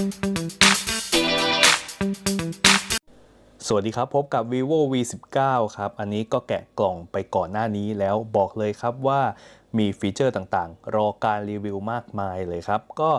สวัสดีครับ พบกับ vivo v 1 9ครับ อันนี้ก็แกะกล่องไปก่อนหน้านี้แล้วบอกเลยครับว่ามีฟีเจอร์ต่างๆ รอการรีวิวมากมายเลยครับ ก็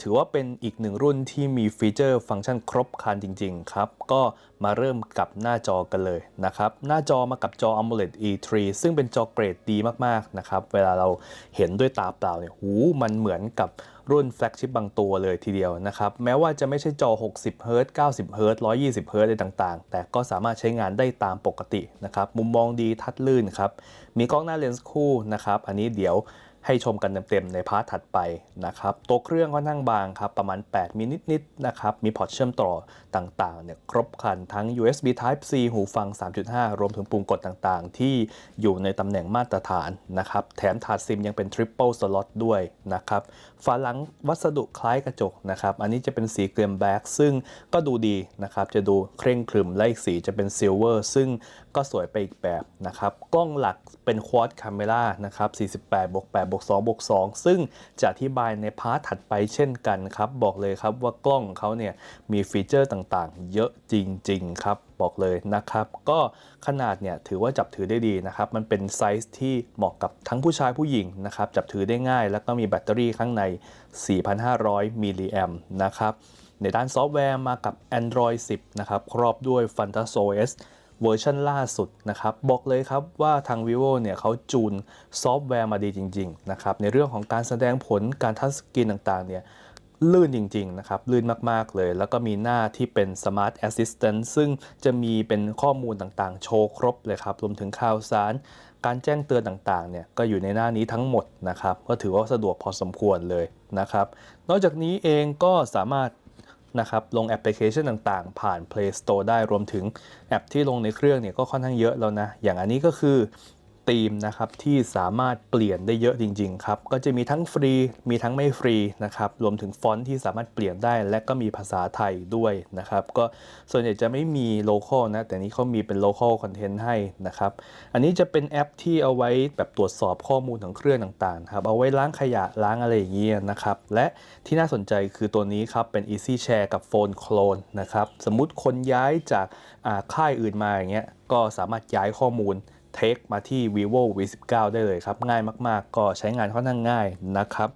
ถือว่าเป็นอีกหนึ่งรุ่นที่มีฟีเจอร์ฟังก์ชันครบครันจริง ๆ ครับ ก็มาเริ่มกับหน้าจอกันเลยนะครับ หน้าจอมากับจอ AMOLED E3 ซึ่งเป็นจอเกรดดีมากๆนะครับ เวลาเราเห็นด้วยตาเปล่าเนี่ยหูมันเหมือนกับ รุ่นแฟลกชิปบางตัวเลยทีเดียวนะครับ แม้ว่าจะไม่ใช่จอ 60 Hz 90 Hz 120 Hz อะไรต่างๆ แต่ก็สามารถใช้งานได้ตามปกตินะครับ มุมมองดีทัดลื่นครับ มีกล้องหน้าเลนส์คู่นะครับ อันนี้เดี๋ยว ให้ชมกันเต็มๆในพาร์ทถัดไปนะครับ ตัวเครื่องค่อนข้างบางครับ ประมาณ 8 มิลนิดๆนะครับ มีพอร์ตเชื่อมต่อต่างๆเนี่ยครบครันทั้ง USB Type C หูฟัง 3.5 รวมถึงปุ่มกดต่างๆ ที่อยู่ในตำแหน่งมาตรฐานนะครับ แถมถาดซิมยังเป็น Triple Slot ด้วยนะครับ ฝาหลังวัสดุคล้ายกระจกนะครับ อันนี้จะเป็นสีเกรียมแบล็กซึ่งก็ดูดีนะครับ จะดูเคร่งครึมและอีกสีจะเป็นซิลเวอร์ซึ่งก็สวยไปอีกแบบนะครับ กล้องหลักเป็นควอดคาเมรานะครับ 48บวก8บวก2บวก2ซึ่งจะอธิบายในพาร์ทถัดไปเช่นกันครับ บอกเลยครับว่ากล้องของเขาเนี่ยมีฟีเจอร์ต่างๆ เยอะจริง ๆ ครับ บอกเลยนะครับ ก็ขนาดเนี่ยถือว่าจับถือได้ดีนะครับ มันเป็นไซส์ที่เหมาะกับทั้งผู้ชายผู้หญิงนะครับ จับถือได้ง่าย แล้วก็มีแบตเตอรี่ข้างใน 4,500 มิลลิแอมนะครับ ในด้านซอฟต์แวร์มากับ Android 10 นะครับ ครอบด้วย FantasOS เวอร์ชันล่าสุดนะครับ บอกเลยครับว่าทาง vivo เนี่ยเขาจูนซอฟต์แวร์มาดีจริง ๆ นะครับ ในเรื่องของการแสดงผลการทัชสกรีนต่างๆ เนี่ยลื่นจริง ๆ นะครับ ลื่นมาก ๆ เลย แล้วก็มีหน้าที่เป็น Smart Assistant ซึ่งจะมีเป็นข้อมูลต่างๆ โชว์ครบเลยครับ รวมถึงข่าวสาร การแจ้งเตือนต่าง ๆ เนี่ย ก็อยู่ในหน้านี้ทั้งหมดนะครับ ก็ถือว่าสะดวกพอสมควรเลยนะครับ นอกจากนี้เองก็สามารถ นะครับลงแอปพลิเคชันต่างๆ ผ่าน Play Store ได้รวมถึงแอปที่ลงในเครื่องเนี่ยก็ค่อนข้างเยอะแล้วนะ อย่างอันนี้ก็คือ ธีมนะครับที่สามารถเปลี่ยนได้เยอะจริง ๆ ครับ ก็จะมีทั้งฟรีมีทั้งไม่ฟรีนะครับรวมถึงฟอนต์ที่สามารถเปลี่ยนได้ และก็มีภาษาไทยด้วยนะครับก็ส่วนใหญ่จะไม่มีโลเคอลนะแต่นี้เขามีเป็นโลเคอลคอนเทนต์ให้นะครับอันนี้จะเป็นแอปที่เอาไว้แบบตรวจสอบข้อมูลของเครื่องต่างๆครับเอาไว้ล้างขยะล้างอะไรอย่างเงี้ยนะครับและที่น่าสนใจคือตัวนี้ครับเป็น Easy Share กับโฟนโคลนนะครับสมมุติคนย้ายจากค่ายอื่นมาอย่างเงี้ยก็สามารถย้ายข้อมูล เทคมาที่ vivo v 1 9ได้เลยครับ ง่ายมากๆ ก็ใช้งานค่อนข้างง่ายนะครับ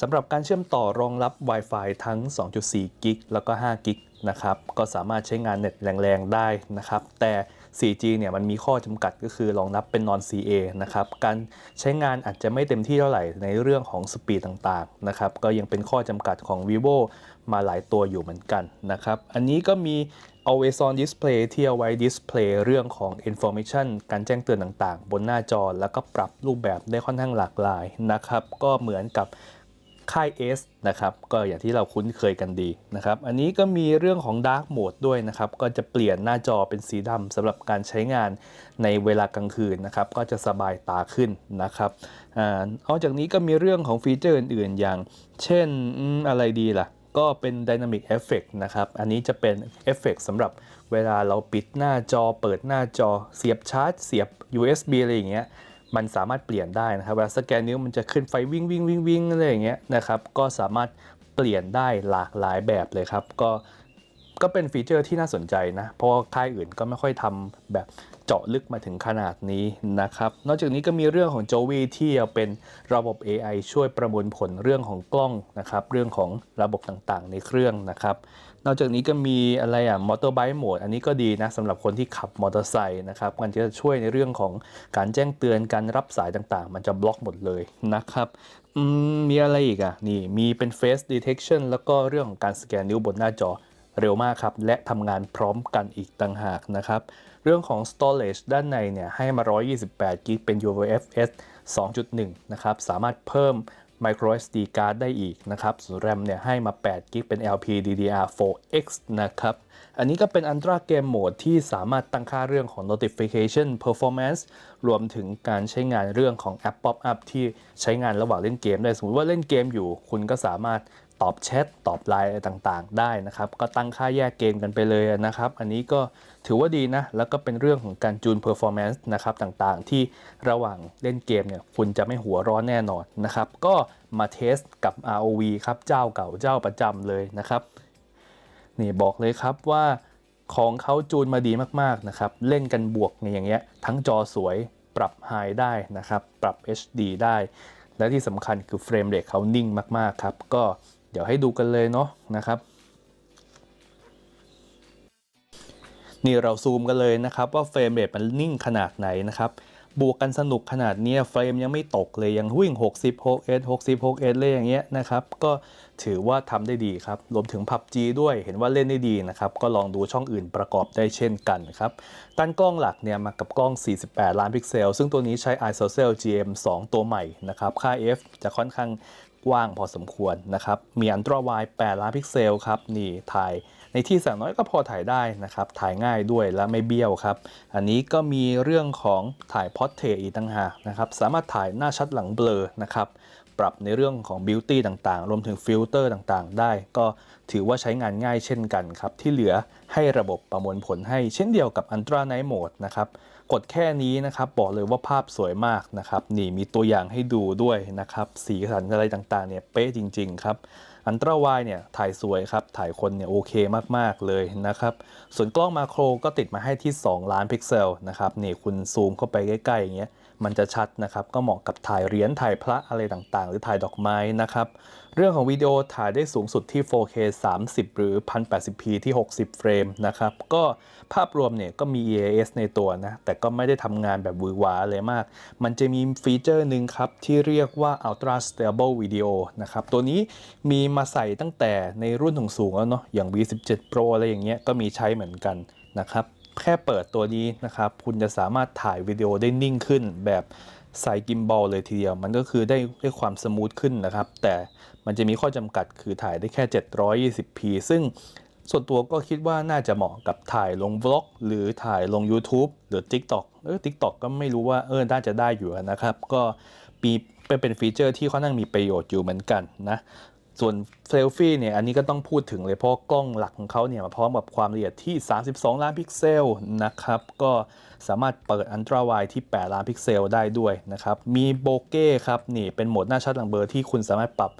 สำหรับการเชื่อมต่อรองรับ Wi-Fi ทั้ง 2.4 กิกแล้วก็ 5 กิกนะครับ ก็สามารถใช้งานเน็ตแรง ๆ ได้นะครับ แต่ 4G เนี่ยมันมีข้อจำกัดก็คือรองรับเป็น non CA นะครับ การใช้งานอาจจะไม่เต็มที่เท่าไหร่ในเรื่องของสปีดต่างๆนะครับ ก็ยังเป็นข้อจำกัดของ vivo มาหลายตัวอยู่เหมือนกันนะครับ อันนี้ก็มี always on display ที่เอาไว้ display เรื่องของ information การแจ้งเตือนต่างๆ บนหน้าจอแล้วก็ปรับรูปแบบได้ค่อนข้างหลากหลายนะครับ ก็เหมือนกับ ค่าย S นะครับ ก็อย่างที่เราคุ้นเคยกันดีนะครับ อันนี้ก็มีเรื่องของ Dark Mode ด้วยนะครับ ก็จะเปลี่ยนหน้าจอเป็นสีดำสำหรับการใช้งานในเวลากลางคืนนะครับ ก็จะสบายตาขึ้นนะครับอนอกจากนี้ก็มีเรื่องของฟีเจอร์อื่นๆ อย่าง เช่นอืมอะไรดีล่ะ ก็เป็น Dynamic Effect นะครับ อันนี้จะเป็นเอฟเฟกสำหรับเวลาเราปิดหน้าจอ เปิดหน้าจอ เสียบชาร์จ เสียบ USB อะไรอย่างเงี้ย มันสามารถเปลี่ยนได้นะครับเวลาสแกนนิ้วมันจะขึ้นไฟวิ่งวิ่งวิ่งวิ่งอะไรอย่างเงี้ยนะครับก็สามารถเปลี่ยนได้หลากหลายแบบเลยครับ ก็ก็เป็นฟีเจอร์ที่น่าสนใจนะ เพราะค่ายอื่นก็ไม่ค่อยทำแบบ เจาะลึกมาถึงขนาดนี้นะครับ นอกจากนี้ก็มีเรื่องของ Jovi ที่เอาเป็นระบบ AI ช่วยประมวลผลเรื่องของกล้องนะครับ เรื่องของระบบต่างๆ ในเครื่องนะครับ นอกจากนี้ก็มีอะไรอะมอเตอร์ไบค์โหมดอันนี้ก็ดีนะสำหรับคนที่ขับมอเตอร์ไซค์นะครับ มันจะช่วยในเรื่องของการแจ้งเตือนการรับสายต่างๆ มันจะบล็อกหมดเลยนะครับมมีอะไรอีกอะนี่มีเป็น Face Detection แล้วก็เรื่องของการสแกนนิ้วบนหน้าจอ เร็วมากครับ และทำงานพร้อมกันอีกต่างหากนะครับ เรื่องของ storage ด้านในเนี่ยให้มา 128กิกเป็น UFS 2.1 นะครับ สามารถเพิ่ม micro SD card ได้อีกนะครับ ส่วน RAM เนี่ยให้มา8กิกเป็น LPDDR4X นะครับ อันนี้ก็เป็น Ultra Game Mode ที่สามารถตั้งค่าเรื่องของ notification performance รวมถึงการใช้งานเรื่องของแอป pop up ที่ใช้งานระหว่างเล่นเกมได้ สมมติว่าเล่นเกมอยู่ คุณก็สามารถ ตอบแชทตอบไลน์อะไรต่างๆ ได้นะครับ ก็ตั้งค่าแยกเกมกันไปเลยนะครับ อันนี้ก็ถือว่าดีนะ แล้วก็เป็นเรื่องของการจูน performance นซ์นะครับต่างๆ ที่ระหว่างเล่นเกมเนี่ยคุณจะไม่หัวร้อนแน่นอนนะครับ ก็มาเทสกับ ROV ครับ เจ้าเก่าเจ้าประจำเลยนะครับ นี่บอกเลยครับว่าของเขาจูนมาดีมากๆนะครับ เล่นกันบวกเนี่ยอย่างเงี้ย ทั้งจอสวยปรับไฮได้นะครับ ปรับ HD ได้ และที่สำคัญคือเฟรมเรทเขานิ่งมากๆครับ ก็ เดี๋ยวให้ดูกันเลยเนาะนะครับ นี่เราซูมกันเลยนะครับว่าเฟรมเรทมันนิ่งขนาดไหนนะครับ บวกกันสนุกขนาดนี้เฟรมยังไม่ตกเลยยังวิ่ง60 6 60 6เลยอย่างเงี้ยนะครับ ก็ถือว่าทำได้ดีครับ รวมถึง PUBG ด้วยเห็นว่าเล่นได้ดีนะครับ ก็ลองดูช่องอื่นประกอบได้เช่นกันครับตั้นกล้องหลักเนี่ยมากับกล้อง 48 ล้านพิกเซล ซึ่งตัวนี้ใช้ ISOCELL GM 2 ตัวใหม่นะครับ ค่า f จะค่อนข้าง กว้างพอสมควรนะครับ มีอันตราไวด์8ล้านพิกเซลครับ นี่ถ่ายในที่แสงน้อยก็พอถ่ายได้นะครับ ถ่ายง่ายด้วยและไม่เบี้ยวครับ อันนี้ก็มีเรื่องของถ่ายพอร์เทรตอีกต่างหากนะครับ สามารถถ่ายหน้าชัดหลังเบลอนะครับ ปรับในเรื่องของบิวตี้ต่างๆ รวมถึงฟิลเตอร์ต่างๆ ได้ ก็ถือว่าใช้งานง่ายเช่นกันครับ ที่เหลือให้ระบบประมวลผลให้เช่นเดียวกับ Ultra Night Mode นะครับ กดแค่นี้นะครับบอกเลยว่าภาพสวยมากนะครับนี่มีตัวอย่างให้ดูด้วยนะครับสีสันอะไรต่างๆเนี่ยเป๊ะจริง ๆ ครับอันตราวายเนี่ยถ่ายสวยครับถ่ายคนเนี่ยโอเคมากๆเลยนะครับส่วนกล้องมาโครก็ติดมาให้ที่ 2 ล้านพิกเซลนะครับนี่คุณซูมเข้าไปใกล้ๆอย่างเงี้ย มันจะชัดนะครับ ก็เหมาะกับถ่ายเหรียญถ่ายพระอะไรต่างๆ หรือถ่ายดอกไม้นะครับ เรื่องของวิดีโอถ่ายได้สูงสุดที่ 4K 30 หรือ 1080p ที่ 60 เฟรมนะครับ ก็ภาพรวมเนี่ยก็มี EAS ในตัวนะ แต่ก็ไม่ได้ทำงานแบบวือหวาเลยมาก มันจะมีฟีเจอร์หนึ่งครับ ที่เรียกว่า Ultra Stable Video นะครับ ตัวนี้มีมาใส่ตั้งแต่ในรุ่นสูงๆแล้วเนาะอย่าง V17 Pro อะไรอย่างเงี้ยก็มีใช้เหมือนกันนะครับ แค่เปิดตัวนี้นะครับ คุณจะสามารถถ่ายวิดีโอได้นิ่งขึ้นแบบใส่กิมบอลเลยทีเดียว มันก็คือได้ได้ความสมูทขึ้นนะครับ แต่มันจะมีข้อจำกัดคือถ่ายได้แค่ 720p ซึ่งส่วนตัวก็คิดว่าน่าจะเหมาะกับถ่ายลงบล็อก หรือถ่ายลง YouTube หรือ TikTok เออ TikTok ก็ไม่รู้ว่าเออน่าจะได้อยู่นะครับ ก็ปีเป็นเป็นฟีเจอร์ที่ค่อนข้างมีประโยชน์อยู่เหมือนกันนะ ส่วนเซลฟี่เนี่ยอันนี้ก็ต้องพูดถึงเลยเพราะกล้องหลักของเขาเนี่ยมาพร้อมกับความละเอียดที่ 32 ล้านพิกเซลนะครับ ก็สามารถเปิดอันตราไวที่ 8 ล้านพิกเซลได้ด้วยนะครับ มีโบเก้ครับนี่เป็นโหมดหน้าชัดหลังเบลอที่คุณสามารถปรับ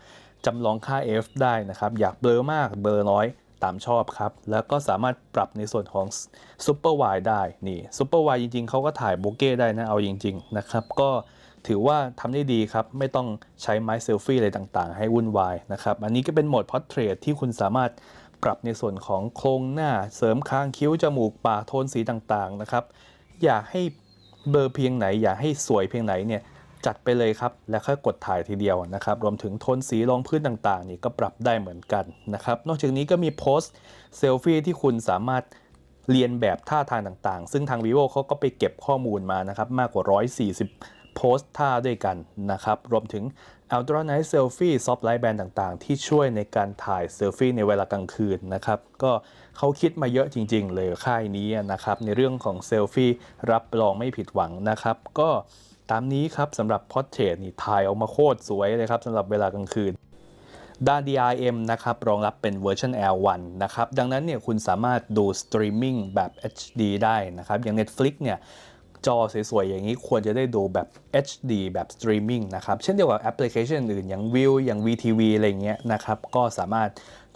จำลองค่า f ได้นะครับ อยากเบลอมากเบลอน้อยตามชอบครับ แล้วก็สามารถปรับในส่วนของซูเปอร์ไวได้นี่ซูเปอร์ไวจริงๆเขาก็ถ่ายโบเก้ได้นะเอาจริง ๆ นะครับก็ ถือว่าทำได้ดีครับ ไม่ต้องใช้ไม้เซลฟี่อะไรต่างๆ ให้วุ่นวายนะครับ อันนี้ก็เป็นโหมดพอร์เทรตที่คุณสามารถปรับในส่วนของโครงหน้าเสริมคางคิ้ว จมูกปากโทนสีต่างๆนะครับ อยากให้เบลอเพียงไหน อยากให้สวยเพียงไหนเนี่ยจัดไปเลยครับ แล้วค่อยกดถ่ายทีเดียวนะครับ รวมถึงโทนสีรองพื้นต่างๆ นี่ก็ปรับได้เหมือนกันนะครับ นอกจากนี้ก็มีโพสต์เซลฟี่ที่คุณสามารถเรียนแบบท่าทางต่างๆ ซึ่งทาง vivo เขาก็ไปเก็บข้อมูลมานะครับ มากกว่า 140 โพสต์ท่าด้วยกันนะครับ รวมถึง Ultra Night Selfie Soft Light Band ต่างๆ ที่ช่วยในการถ่ายเซลฟี่ในเวลากลางคืนนะครับ ก็เขาคิดมาเยอะจริง ๆ เลยค่ายนี้นะครับ ในเรื่องของเซลฟี่รับรองไม่ผิดหวังนะครับ ก็ตามนี้ครับสำหรับ Portrait นี่ถ่ายออกมาโคตรสวยเลยครับสำหรับเวลากลางคืนด้าน DRM นะครับ รองรับเป็นเวอร์ชัน L1 นะครับ ดังนั้นเนี่ยคุณสามารถดูสตรีมมิ่งแบบ HD ได้นะครับ อย่าง Netflix เนี่ย จอสวยๆ อย่างนี้ควรจะได้ดูแบบ HD แบบสตรีมมิ่งนะครับ เช่นเดียวกับแอปพลิเคชันอื่นอย่าง View อย่าง VTV อะไรเงี้ยนะครับ ก็สามารถ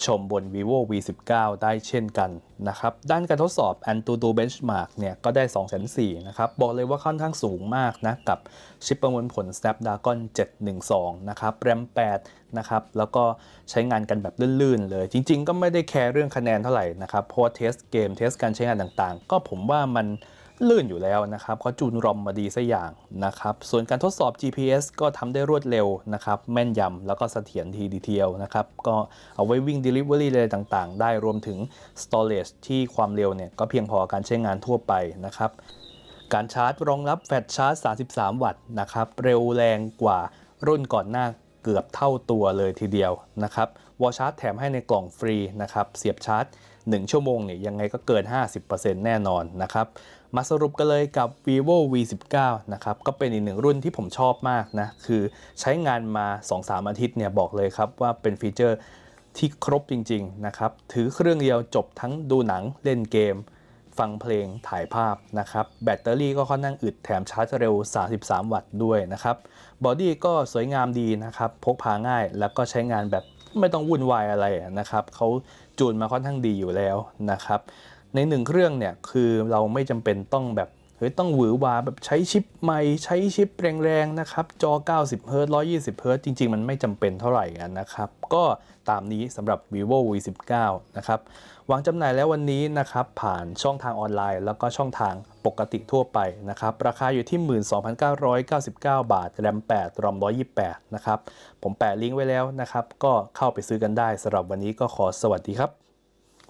ชมบน vivo v19 ได้เช่นกันนะครับ ด้านการทดสอบ Antutu Benchmark เนี่ยก็ได้2,400นะครับ บอกเลยว่าค่อนข้างสูงมากนะ กับชิปประมวลผล Snapdragon 712 นะครับ RAM 8 นะครับ แล้วก็ใช้งานกันแบบลื่นๆเลย จริงๆ ก็ไม่ได้แคร์เรื่องคะแนนเท่าไหร่นะครับ เพราะเทสเกม เทสการใช้งานต่างๆ ก็ผมว่ามัน ลื่นอยู่แล้วนะครับเขาจูนรอมมาดีซะอย่างนะครับส่วนการทดสอบ GPS ก็ทำได้รวดเร็วนะครับแม่นยำแล้วก็เสถียรทีดีเดียวนะครับก็เอาไว้วิ่ง Delivery อะไรต่างๆ ได้รวมถึง Storage ที่ความเร็วเนี่ยก็เพียงพอการใช้งานทั่วไปนะครับการชาร์จรองรับแฟลชชาร์จ 33 วัตต์นะครับเร็วแรงกว่ารุ่นก่อนหน้าเกือบเท่าตัวเลยทีเดียวนะครับวอลชาร์จแถมให้ในกล่องฟรีนะครับเสียบชาร์จ 1 ชั่วโมงเนี่ยยังไงก็เกิน 50%แน่นอนนะครับ มาสรุปกันเลยกับ vivo v19 นะครับ ก็เป็นอีกหนึ่งรุ่นที่ผมชอบมากนะ คือใช้งานมา 2-3 อาทิตย์เนี่ยบอกเลยครับว่าเป็นฟีเจอร์ที่ครบจริง ๆ นะครับ ถือเครื่องเดียวจบทั้งดูหนังเล่นเกม ฟังเพลงถ่ายภาพนะครับ แบตเตอรี่ก็ค่อนข้างอึดแถมชาร์จเร็ว 33 วัตต์ด้วยนะครับ บอดี้ก็สวยงามดีนะครับ พกพาง่ายแล้วก็ใช้งานแบบ ไม่ต้องวุ่นวายอะไรนะครับเขาจูนมาค่อนข้างดีอยู่แล้วนะครับ ในหนึ่งเครื่องเนี่ยคือเราไม่จำเป็นต้องแบบเฮ้ยต้องหวือหวาแบบใช้ชิปใหม่ใช้ชิปแรงๆนะครับ จอ 90 Hz 120 Hz จริง ๆ มันไม่จำเป็นเท่าไหร่นะครับ ก็ตามนี้สำหรับ vivo v 1 9นะครับวางจำหน่ายแล้ววันนี้นะครับผ่านช่องทางออนไลน์ แล้วก็ช่องทาง ปกติทั่วไปนะครับ ราคาอยู่ที่ 12,999 บาทแรม8รอม128 นะครับ ผมแปะลิงก์ไว้แล้วนะครับ ก็เข้าไปซื้อกันได้สำหรับวันนี้ก็ขอสวัสดีครับ